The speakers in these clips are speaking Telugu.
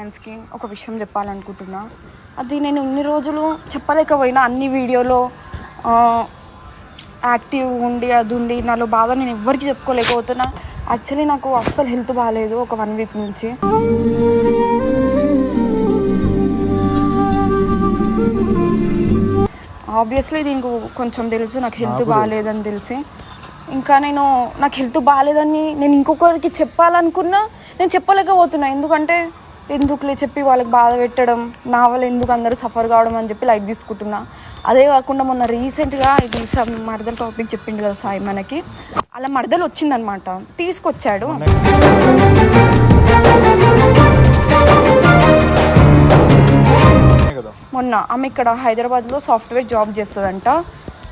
ఫ్యాన్స్కి ఒక విషయం చెప్పాలనుకుంటున్నా. అది నేను ఇన్ని రోజులు చెప్పలేకపోయినా అన్ని వీడియోలో యాక్టివ్ ఉండి అది ఉండి నాలో బాధ నేను ఎవ్వరికి చెప్పుకోలేకపోతున్నా. యాక్చువల్లీ నాకు అస్సలు హెల్త్ బాగాలేదు ఒక వన్ వీక్ నుంచి. ఆబ్వియస్లీ దీనికి కొంచెం తెలుసు నాకు హెల్త్ బాగాలేదని తెలిసి. ఇంకా నేను నాకు హెల్త్ బాగాలేదని నేను ఇంకొకరికి చెప్పాలనుకున్నా నేను చెప్పలేకపోతున్నా. ఎందుకంటే ఎందుకులే చెప్పి వాళ్ళకి బాధ పెట్టడం నా వల్ల ఎందుకు అందరూ సఫర్ కావడం అని చెప్పి లైట్ తీసుకుంటున్నా. అదే కాకుండా మొన్న రీసెంట్గా ఇది మరదల టాపిక్ చెప్పిండు కదా సాయి మనకి. అలా మరదలు వచ్చిందనమాట తీసుకొచ్చాడు. మొన్న. ఆమె ఇక్కడ హైదరాబాద్లో సాఫ్ట్వేర్ జాబ్ చేస్తుందంట.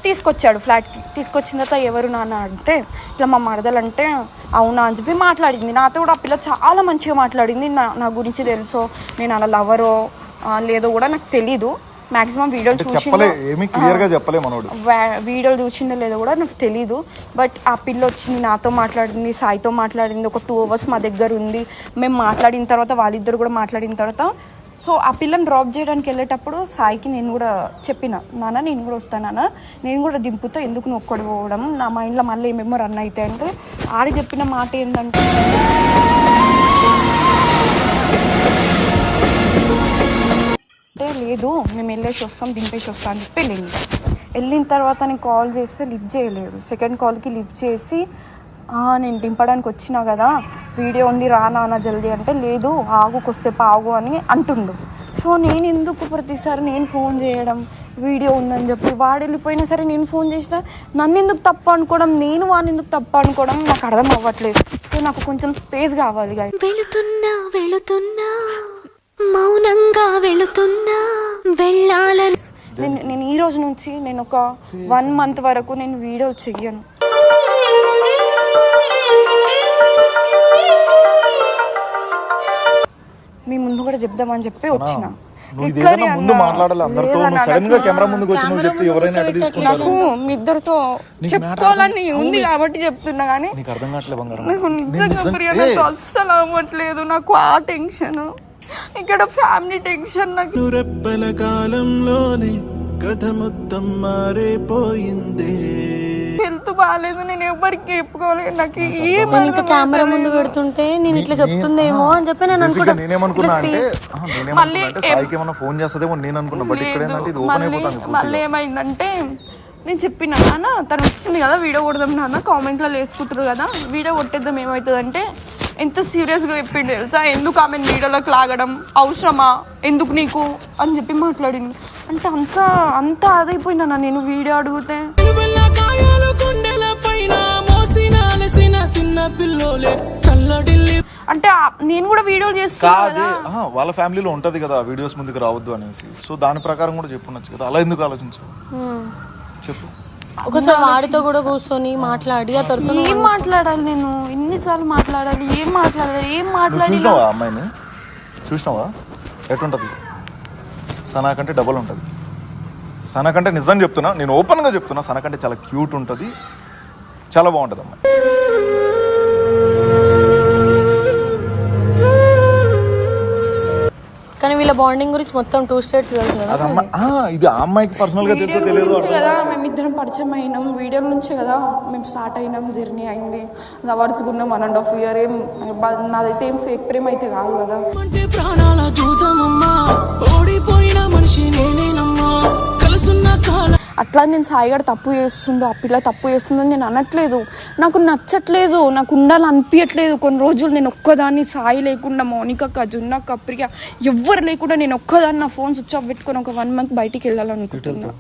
తీసుకొచ్చాడు ఫ్లాట్కి తీసుకొచ్చిన తర్వాత ఎవరు నాన్న అంటే ఇట్లా మా మరదలు అంటే అవునా? అని చెప్పి మాట్లాడింది. నాతో కూడా ఆ పిల్ల చాలా మంచిగా మాట్లాడింది. నా నా గురించి తెలుసో నేను అలా లవరో లేదో కూడా నాకు తెలీదు. మాక్సిమం వీడియోలు అంటే చూసి చెప్పలే ఏమీ క్లియర్గా చెప్పలే మనోడు. వా- వీడియోలు చూసిందో లేదో కూడా నాకు తెలీదు. బట్ ఆ పిల్ల వచ్చింది నాతో మాట్లాడింది సాయితో మాట్లాడింది. ఒక టూ అవర్స్ మా దగ్గర ఉంది. మేము మాట్లాడిన తర్వాత వాళ్ళిద్దరు కూడా మాట్లాడిన తర్వాత సో ఆ పిల్లని డ్రాప్ చేయడానికి వెళ్ళేటప్పుడు సాయికి నేను కూడా చెప్పిన నాన్న నేను కూడా వస్తాను నాన్న. నేను కూడా దింపుతా. ఎందుకు నువ్వు ఒక్కడు పోవడం? నా మైండ్లో మళ్ళీ ఏమేమో రన్ అవుతాయి అంటే ఆడి చెప్పిన మాట ఏంటంటే అంటే లేదు మేము వెళ్ళేసి వస్తాం దింపేసి వస్తాం అని చెప్పి వెళ్ళింది. వెళ్ళిన తర్వాత నేను కాల్ చేస్తే లిఫ్ట్ చేయలేడు సెకండ్ కాల్కి లిఫ్ట్ చేసి నేను దింపడానికి వచ్చినా కదా వీడియో ఉంది రా నాన్న జల్దీ అంటే లేదు ఆగు కొద్దిసేపు ఆగు అని అంటుండు. సో నేను ఎందుకు ప్రతిసారి నేను ఫోన్ చేయడం వీడియో ఉందని చెప్పి వాడు వెళ్ళిపోయినా సరే నేను ఫోన్ చేసినా నన్ను ఎందుకు తప్పు అనుకోవడం నేను వాడిని ఎందుకు తప్పు అనుకోవడం నాకు అర్థం అవ్వట్లేదు. సో నాకు కొంచెం స్పేస్ కావాలి. వెళుతున్నా వెళుతున్నా మౌనంగా వెళుతున్నా వెళ్ళాలని నేను నేను ఈ రోజు నుంచి నేను ఒక వన్ మంత్ వరకు నేను వీడియోలు చెయ్యను. మీ ముందు కూడా చెప్దామని చెప్పి వచ్చిన. ముందు? మాట్లాడాలి అందరితో సడన్గా కెమెరా ముందుకు వచ్చి నువ్వు చెప్తే ఎవరైనా ఎట్లా తీసుకుంటారు. నాకు మీ ఇద్దరితో చెప్పుకోవాలని ఉంది కాబట్టి చెప్తున్నా కానీ నీకు అర్థం కావట్లే బంగారం. నాకు నిజంగా నిజం- ప్రియ ఏ, నాకు అస్సలు అవ్వట్లేదు. నాకు ఆ టెన్షన్. ఇక్కడ ఫ్యామిలీ టెన్షన్ నాకు. రెప్పల కాలంలోనే కథ మొత్తం మారిపోయిందే బాగాలేదు నేను ఎవరికి చెప్పుకోవాలి. నాకు ఏం నేను ఇంకా కెమెరా ముందు పెడుతుంటే నేను ఇట్లా చెప్తుందేమో అని చెప్పి నేను అనుకుంటా నేనేమనుకున్నా అంటే మళ్ళీ సాయికి ఏమన్నా ఫోన్ చేస్తుందేమో నేను అనుకున్నా బట్ ఇక్కడ ఏంటంటే ఇది ఓపెన్ మళ్ళీ అయిపోతాను మళ్ళీ ఏమైందంటే నేను చెప్పిన నాన్న తను వచ్చింది కదా వీడియో కొడదాం నాన్న కామెంట్లో వేసుకుంటారు కదా వీడియో కొట్టేద్దాం ఏమవుతుందంటే ఎంత సీరియస్గా చెప్పిండు తెలుసా? ఎందుకు ఆమె వీడియోలోకి లాగడం? అవసరమా? ఎందుకు నీకు? అని చెప్పి మాట్లాడింది అంటే అంత అంత అదైపోయినా నేను వీడియో అడిగితే. అలసిన చిన్న పిల్లోలే కల్లడిల్లి. అంటే నేను కూడా వీడియోలు కాదే ఆహా, వాళ్ళ ఫ్యామిలీలో ఉంటది కదా వీడియోస్ ముందుకు రావద్దు అనేసి. సో దాని ప్రకారం కూడా చెప్పుండొచ్చు కదా అలా ఎందుకు ఆలోచించావు చెప్పు. ఒకసారి వాడితో కూడా కూర్చొని మాట్లాడి ఆ తర్వాత ఏం మాట్లాడాలి నేను? ఎన్నిసార్లు మాట్లాడాలి? ఏం మాట్లాడాలి? ఏం నువ్వు మాట్లాడి చూసినావా ఆ అమ్మాయిని? చూసినావా? ఎటుంటది సనా కంటే డబల్ ఉంటుంది. సనా కంటే నిజం చెప్తున్నా నేను ఓపెన్గా చెప్తున్నా సనా కంటే చాలా క్యూట్ ఉంటుంది చాలా బాగుంటుంది అమ్మాయి. కానీ వీళ్ళ బాండింగ్ గురించి మొత్తం టూ స్టేట్స్ తెలుసు కదా. ఇది ఆ అమ్మాయికి పర్సనల్గా తెలుసో వీడియోల తెలియదు కదా మేమిద్దరం పరిచయం అయినాం. వీడియోల నుంచే కదా మేము స్టార్ట్ అయినాం జర్నీ అయింది. లవర్స్ ఉన్నాం వన్ అండ్ హాఫ్ ఇయర్ ఏం నాదైతే ఏం ఫేక్ ప్రేమ అయితే కాదు కదా. అంటే ప్రాణాల దూతమమ్మా. ఓడిపోయిన మనిషి కాలం అట్లా నేను సాయిగాడు తప్పు చేస్తుండు ఆ పిల్ల తప్పు చేస్తుందని నేను అనట్లేదు. నాకు నచ్చట్లేదు నాకు ఉండాలనిపించట్లేదు కొన్ని రోజులు నేను ఒక్కదాన్ని సాయి లేకుండా మౌనిక జున్న కప్రియ ఎవ్వరు లేకుండా నేను ఒక్కదాన్ని నా ఫోన్ స్విచ్ ఆఫ్ పెట్టుకొని ఒక వన్ మంత్ బయటికి వెళ్ళాలనుకుంటున్నా.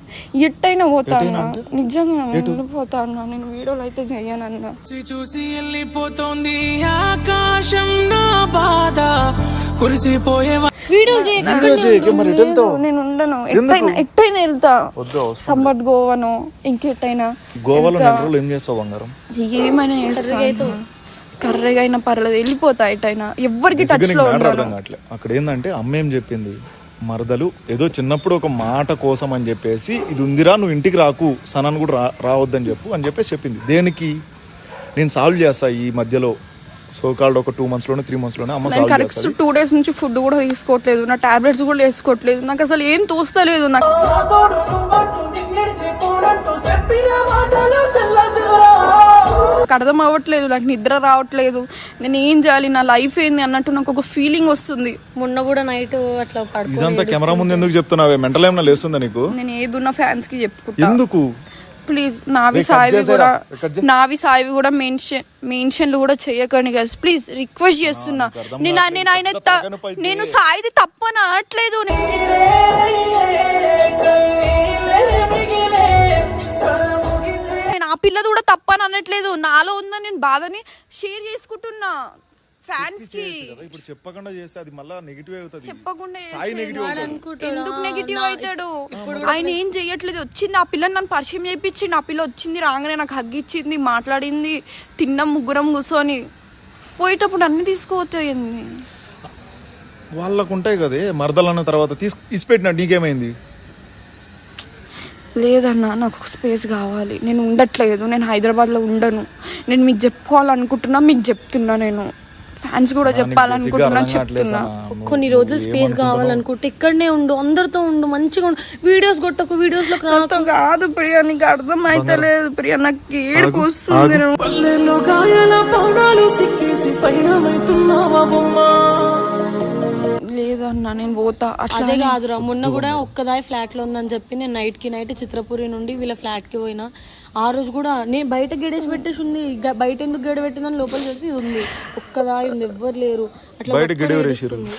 ఎట్టయినా పోతాను నిజంగా వెళ్ళిపోతాను నేను వీడియోలు అయితే చెయ్యనన్నా చూసి చూసి వెళ్ళిపోతోంది ఆకాశం నా బాధ. కురిసిపోయే వీడియోలు మరి నేను ఉండను. ఎట్టయినా వెళ్తా. సంబట్ గోవాను ఇంకెట్టయినా గోవాలో నెల రోజులు ఏం చేస్తావు బంగారం? ఏమైనా చేస్తాను కర్రగా అయినా పర్లేదు వెళ్ళిపోతా టచ్లో అర్థం కావట్లే. అక్కడ ఏంటంటే అమ్మ ఏం చెప్పింది? మరదలు ఏదో చిన్నప్పుడు ఒక మాట కోసం అని చెప్పేసి ఇది ఉందిరా నువ్వు ఇంటికి రాకు సనాన్ని కూడా రా రావద్దని చెప్పు అని చెప్పేసి చెప్పింది. దేనికి? నేను సాల్వ్ చేస్తా ఈ మధ్యలో. సో కాల్డ్ ఒక టూ మంత్స్లోనే త్రీ మంత్స్లోనే అమ్మ నేను సాల్వ్ కరెక్ట్ చేస్తుంది. టూ డేస్ నుంచి ఫుడ్ కూడా తీసుకోవట్లేదు నా టాబ్లెట్స్ కూడా వేసుకోవట్లేదు నాకు అసలు ఏం తోస్తలేదు నాకు నాకు అర్థం అవ్వట్లేదు నాకు నిద్ర రావట్లేదు నేను ఏం చేయాలి నా లైఫ్ ఏంది అన్నట్టు నాకు ఒక ఫీలింగ్ వస్తుంది. మొన్న కూడా నైట్ అట్లా పడుకో ఇదంతా కెమెరా ముందు ఎందుకు చెప్తున్నావే? మెంటల్ ఏమైనా లేస్తుందా నీకు? నేను ఏదున్న ఫ్యాన్స్కి చెప్పుకుంటా. ఎందుకు? ప్లీజ్ నావి సాయివి. కూడా నావి సాయివి కూడా మెన్షన్ మెన్షన్లు కూడా చేయకండి గైస్ ప్లీజ్ రిక్వెస్ట్ చేస్తున్నా నేను. నేను ఆయన. నేను సాయిది తప్పని అనట్లేదు నేను ఆ పిల్లది కూడా తప్పని అనట్లేదు నాలో ఉందని నేను బాధని షేర్ చేసుకుంటున్నా ఫ్యాన్స్కి ఇప్పుడు చెప్పకుండా చేస్తే అది మళ్ళీ నెగిటివ్ అవుతుంది. చెప్పకుండా సాయి చేస్తే నెగిటివ్ అవుతుంది. అనుకుంటాడా? ఎందుకు నెగిటివ్ అవుతాడు? ఆయన ఏం చెయ్యట్లేదు వచ్చింది ఆ పిల్లని నన్ను పరిచయం చేయించింది ఆ పిల్ల వచ్చింది రాగానే నాకు హగ్ ఇచ్చింది మాట్లాడింది తిన్నాం ముగ్గురం కూర్చొని. పోయేటప్పుడు అన్ని తీసుకోవచ్చాయింది వాళ్ళకు ఉంటాయి కదే మరదలు అన్న తర్వాత తీసు ఇసిపెట్టినా నీకేమైంది? లేదన్నా నాకు స్పేస్ కావాలి. నేను ఉండట్లేదు నేను హైదరాబాద్లో ఉండను. నేను మీకు చెప్పుకోవాలనుకుంటున్నా మీకు చెప్తున్నా నేను. ఫ్యాన్స్ కూడా చెప్పాలనుకుంటున్నా చెప్తున్నా. కొన్ని రోజులు స్పేస్ కావాలనుకుంటే ఇక్కడనే ఉండు అందరితో ఉండు మంచిగా ఉండు. వీడియోస్ కొట్టకు వీడియోస్లో కాదు ప్రియా నీకు అర్థం అయితలేదు ప్రియా నాకు ఏడుపు వస్తుంది. నేను పల్లెల్లో గాయాల పానాలు సిక్కేసి పయనమైతున్నావా బొమ్మ? లేదన్నా నేను పోతా. అదే కాదురా మొన్న కూడా ఒక్కదాయి ఫ్లాట్లో ఉందని చెప్పి నేను నైట్కి నైట్ చిత్రపురి నుండి వీళ్ళ ఫ్లాట్కి పోయినా. ఆ రోజు కూడా నేను బయట గెడేసి పెట్టేసి ఉంది. గ- బయట ఎందుకు గడ పెట్టిందని లోపల చేసి ఇది ఉంది. ఒక్కదా ఉంది. ఎవ్వరు లేరు. బయట. ఏడుస్తుంది.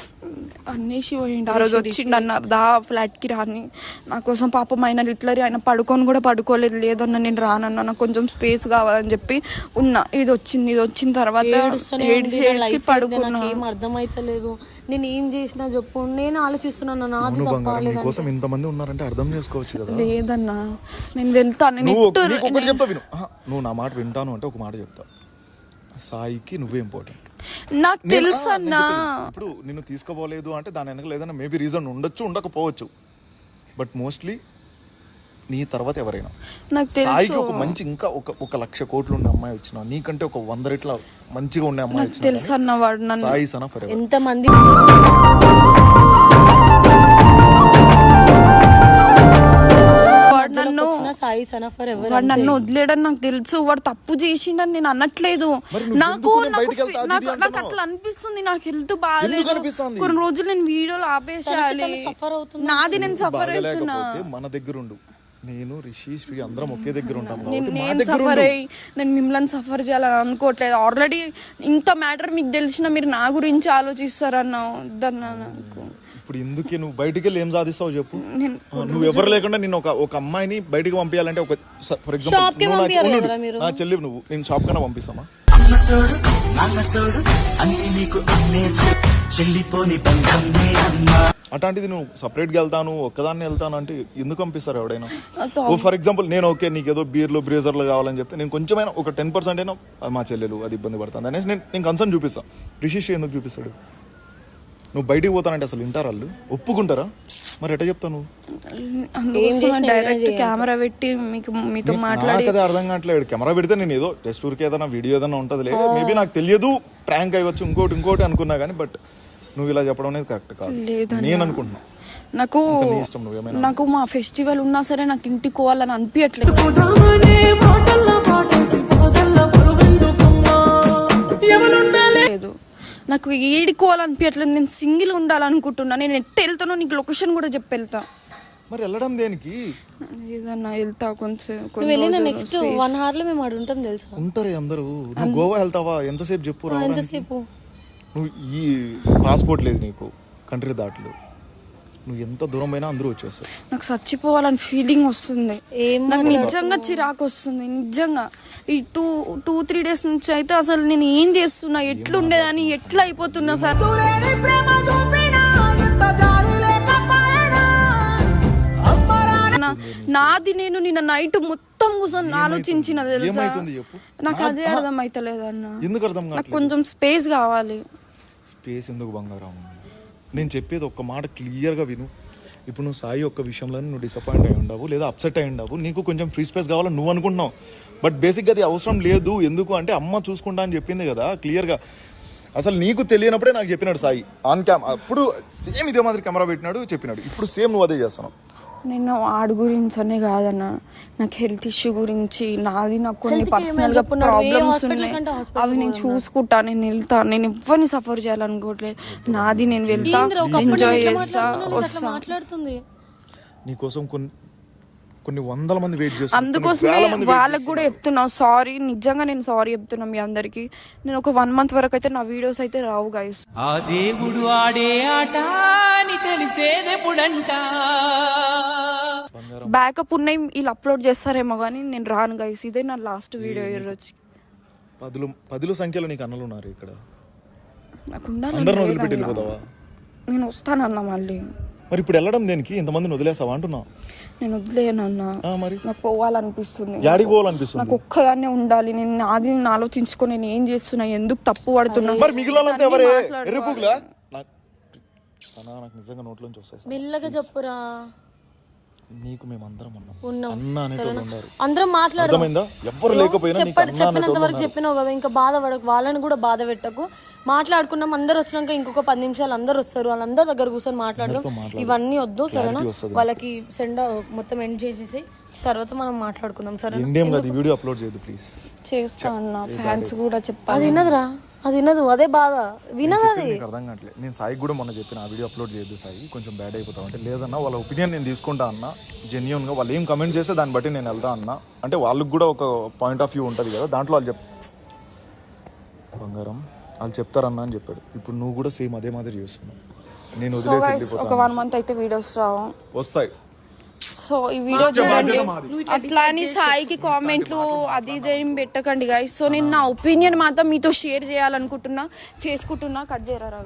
అన్నేసి పోయిండు ఆ రోజు వచ్చిండు అన్నారు దా ఫ్లాట్కి రాని నా కోసం పాపం ఆయన లిట్లరీ ఆయన పడుకొని కూడా పడుకోలేదు లేదన్న నేను రానన్నా నాకు కొంచెం స్పేస్ కావాలని చెప్పి ఉన్నా. ఇది వచ్చింది ఇది వచ్చిన తర్వాత ఏడుస్తూనే ఏడ్చి ఉంది, నా ఏడ్చి life ఏంది, పడుకున్నా. నాకు ఏం అర్థమైతలేదు. నేను ఏం చేసినా చెప్పు నేను ఆలోచిస్తున్నాను నాది అవును తప్ప బంగారం లేదంటే నీకోసం ఇంతమంది ఉన్నారంటే అర్థం చేసుకోవచ్చు కదా. లేదన్నా నేను వెళ్తాను నువ్వు నా మాట వింటాను అంటే ఒక మాట చెప్తా. సాయికి నువ్వే ఇంపార్టెంట్ నాకు తెలుసు అన్నా. ఇప్పుడు నిన్ను తీసుకోపోలేదు అంటే దాని వెనక ఏదైనా మేబీ రీజన్ ఉండొచ్చు ఉండకపోవచ్చు. బట్ మోస్ట్లీ నీ తర్వాత ఎవరైనా. నాకు సాయికి తెలుసు ఒక మంచి ఇంకా ఒక ఒక లక్ష కోట్లు ఉండే అమ్మాయి వచ్చిన నీకంటే ఒక వంద రెట్ల మంచిగా ఉండే అమ్మాయి నాకు వచ్చిన తెలుసు అన్న వాడు నన్ను. సాయి సన ఫర్ ఎవర్ ఎంత సాయి సనఫర్ ఎవరు వాడు నన్ను వదిలేడని నాకు తెలుసు వాడు తప్పు చేసిండని నేను అనట్లేదు నాకు నాకు నాకు? అట్లా అనిపిస్తుంది నాకు హెల్త్ బాగాలేదు? కొన్ని రోజులు నేను వీడియోలు ఆపేసేయాలి అవుతుంది. నాది నేను సఫర్ అవుతున్నా మన దగ్గర ఉండు నేను రిషి శ్రీ అందరం ఒకే దగ్గర ఉంటాం నేను సఫర్. అయ్యి నేను మిమ్మల్ని సఫర్ చేయాలని అనుకోవట్లేదు ఆల్రెడీ ఇంత మ్యాటర్ మీకు తెలిసిన మీరు నా గురించి ఆలోచిస్తారన్న వద్దన్నా నాకు ఇప్పుడు ఎందుకే నువ్వు బయటికి వెళ్ళి ఏం సాధిస్తావు చెప్పు. నువ్వు ఎవరు లేకుండా నేను ఒక ఒక అమ్మాయిని బయటికి పంపించాలంటే ఒక ఫర్ ఎగ్జాంపుల్? నా చెల్లి నువ్వు నేను షాప్ కన్నా పంపిస్తామా? అట్లాంటిది నువ్వు సపరేట్గా వెళ్తాను ఒక్కదాన్ని వెళ్తాను అంటే ఎందుకు పంపిస్తారు ఎవడైనా? ఓ ఫర్ ఎగ్జాంపుల్ నేను ఓకే నీకు ఏదో బీర్లు బ్రేజర్లు కావాలని చెప్తే నేను కొంచెమైనా ఒక టెన్ పర్సెంట్ అయినా అది మా చెల్లెలు అది ఇబ్బంది పడుతుంది అనేసి నేను నేను కన్సర్న్ చూపిస్తాను రిషిష్ ఎందుకు చూపిస్తాడు? నువ్వు బయటికి పోతానంటే అసలు వింటారు వాళ్ళు? ఒప్పుకుంటారా? మరి ఎట్లా చెప్తావు నువ్వు? అందుకోసం డైరెక్ట్ కెమెరా పెట్టి మీకు మీతో మాట్లాడి నాకు అదే అర్థం కావట్లేదు. కెమెరా పెడితే నేను ఏదో టెస్ట్ ఊరికి ఏదైనా వీడియో ఏదైనా ఉంటుందిలే. మేబీ నాకు తెలియదు ప్రాంక్ అయ్యవచ్చు ఇంకోటి ఇంకోటి అనుకున్నా కానీ బట్ నువ్వు ఇలా చెప్పడం అనేది కరెక్ట్ కాదు. నేను అనుకుంటున్నా. నాకు నాకు మా ఫెస్టివల్ ఉన్నా సరే నాకు ఇంటికి పోవాలని అనిపించట్లేదు పోదామనే నాకు ఏడుకోవాలనిపించట్లేదు నేను సింగిల్ ఉండాలనుకుంటున్నా. నేను ఎట్ట వెళ్తానో నీకు లొకేషన్ కూడా చెప్పి వెళ్తా. మరి వెళ్ళడం దేనికి? ఏదన్నా వెళ్తా కొంచెం వెళ్ళిన నెక్స్ట్. వన్ అవర్లో మేము ఆడ ఉంటాం తెలుసా? ఉంటారు అందరూ. నువ్వు గోవా వెళ్తావా? ఎంతసేపు చెప్పు ఎంతసేపు? నువ్వు ఈ పాస్పోర్ట్ లేదు నీకు. కంట్రీ దాటలు. నువ్వు ఎంత దూరం అయినా అందరూ వచ్చేస్తారు. నాకు చచ్చిపోవాలని ఫీలింగ్ వస్తుంది. ఏం నాకు నిజంగా చిరాకు వస్తుంది నిజంగా. ఈ టూ టూ త్రీ డేస్ నుంచి అయితే అసలు నేను ఏం చేస్తున్నా? ఎట్లా ఉండేదని ఎట్లా అయిపోతున్నా సార్? నాది నేను నిన్న నైట్ మొత్తం కూర్చొని ఆలోచించిన తెలుసా? ఏమైతుంది చెప్పు? నాకు అదే అర్థం అయితలేదు అన్న ఎందుకు అర్థం నాకు కొంచెం స్పేస్ కావాలి. స్పేస్ ఎందుకు బంగారం? నేను చెప్పేది ఒక్క మాట క్లియర్గా విను. ఇప్పుడు నువ్వు సాయి ఒక్క విషయంలో నువ్వు డిసప్పాయింట్ అయి ఉండవు లేదా అప్సెట్ అయి ఉండవు. నీకు కొంచెం ఫ్రీ స్పేస్ కావాలని నువ్వు అనుకుంటున్నావు. బట్ బేసిక్గా అది అవసరం లేదు. ఎందుకు అంటే అమ్మ చూసుకుంటా అని చెప్పింది కదా క్లియర్గా అసలు నీకు తెలియనప్పుడే నాకు చెప్పినాడు సాయి. ఆన్ క్యామ్ అప్పుడు సేమ్ ఇదే మాదిరి కెమెరా పెట్టినాడు చెప్పినాడు. ఇప్పుడు సేమ్ నువ్వు అదే చేస్తున్నావు. నేను ఆడు గురించి అనే కాదన్న. నాకు హెల్త్ ఇష్యూ గురించి నాది నాకు కొన్ని పర్సనల్గా ప్రాబ్లమ్స్ ఉన్నాయి. అవి నేను చూసుకుంటా నేను వెళ్తా. నేను ఎవరిని సఫర్ చేయాలనుకోవట్లేదు. నాది నేను వెళ్తా. ఎంజాయ్ చేస్తా వస్తా. మాట్లాడుతుంది? నీకోసం కొన్ని కొన్ని వందల మంది వెయిట్ చేస్తారు అందుకోసమే వాళ్ళకి కూడా చెప్తున్నా. సారీ నిజంగా నేను సారీ చెప్తున్నా మీ అందరికి. నేను ఒక వన్ మంత్ వరకు అయితే నా వీడియోస్ అయితే రావు గైస్ ఆ దేవుడు ఆడే ఆట. తెలిసేదెప్పుడంట బ్యాకప్ ఉన్నాయి వీళ్ళు అప్లోడ్ చేస్తారేమో కానీ నేను రాను గైస్ ఇదే నా లాస్ట్ వీడియో ఈరోజు పదులు పదుల సంఖ్యలో నీకు అన్నలు ఉన్నారు ఇక్కడ. నాకు అందరిని వదిలిపెట్టి. వెళ్ళిపోతావా? నేను వస్తానన్నా మళ్ళీ. మరి ఇప్పుడు వెళ్ళడం దేనికి? ఇంతమందిని వదిలేసావా అంటున్నా? నేను వదిలేనన్నా. ఆ, మరి? నాకు పోవాలనిపిస్తుంది. యాడికి పోవాలనిపిస్తుంది? నాకు ఒక్కదాన్నే ఉండాలి. నేను నాది నేను ఆలోచించుకొని నేను ఏం చేస్తున్నా ఎందుకు తప్పు పడుతున్నా? మరి మిగిలిన ఎవరే అన్నీ మాట్లాడుకోవాలి. ఎర్రపుగులా నాకు సనా నాకు నిజంగా నోట్లోంచి వస్తాయి. మెల్లగా చెప్పురా. నీకు మేము అందరం ఉన్నాం. ఉన్నాం. అన్న అనేటోళ్ళు ఉన్నారు. అందరం మాట్లాడదాం. అర్థమైందా? ఎవ్వరు లేకపోయినా నీకు చెప్పండి అన్న చెప్పినంత అనేటోళ్ళు వరకు చెప్పినావు కదా ఇంకా బాధ పడకు. వాళ్ళని కూడా బాధ పెట్టకు. మాట్లాడుకున్నాం అందరు వచ్చినాక ఇంకొక పది నిమిషాలు అందరు వస్తారు. వాళ్ళందరి దగ్గర కూర్చొని మాట్లాడదాం. ఇవన్నీ వద్దు సరేనా. వాళ్ళకి సెండ్ మొత్తం ఎండ్ చేసేసి తర్వాత మనం మాట్లాడుకుందాం సరేనా? ఇండియం కాదు ఈ వీడియో అప్లోడ్ చేయదు ప్లీజ్ చేస్తా అన్న ఫ్యాన్స్ కూడా చెప్పాలి. అది వినదురా. అది వినదు అదే బాధ. వినదు అది. నీకు అర్థం కావట్లేదు. నేను సాయికి కూడా మొన్న చెప్పిన ఆ వీడియో అప్లోడ్ చేయొద్దు సాయి కొంచెం బ్యాడ్ అయిపోతావు అంటే లేదన్నా వాళ్ళ ఒపీనియన్ నేను తీసుకుంటా అన్న జెన్యున్గా వాళ్ళు ఏం కమెంట్ చేస్తే దాన్ని బట్టి నేను వెళ్తా అన్న. అంటే వాళ్ళకి కూడా ఒక పాయింట్ ఆఫ్ వ్యూ ఉంటుంది కదా దాంట్లో వాళ్ళు చెప్ బంగారం వాళ్ళు చెప్తారన్నా అని చెప్పాడు. ఇప్పుడు నువ్వు కూడా సేమ్ అదే మాదిరి చేస్తున్నావు. నేను వదిలేసి ఒక వెళ్ళిపోతాను వన్ మంత్ అయితే వీడియోస్ రావు. వస్తాయి. సో ఈ వీడియో చూడండి. అట్లా అని సాయికి కామెంట్లు అది ఇది పెట్టకండి గైస్ సో నేను నా ఒపీనియన్ మాత్రం మీతో షేర్ చేయాలనుకుంటున్నా చేసుకుంటున్నా. కట్ చేయరా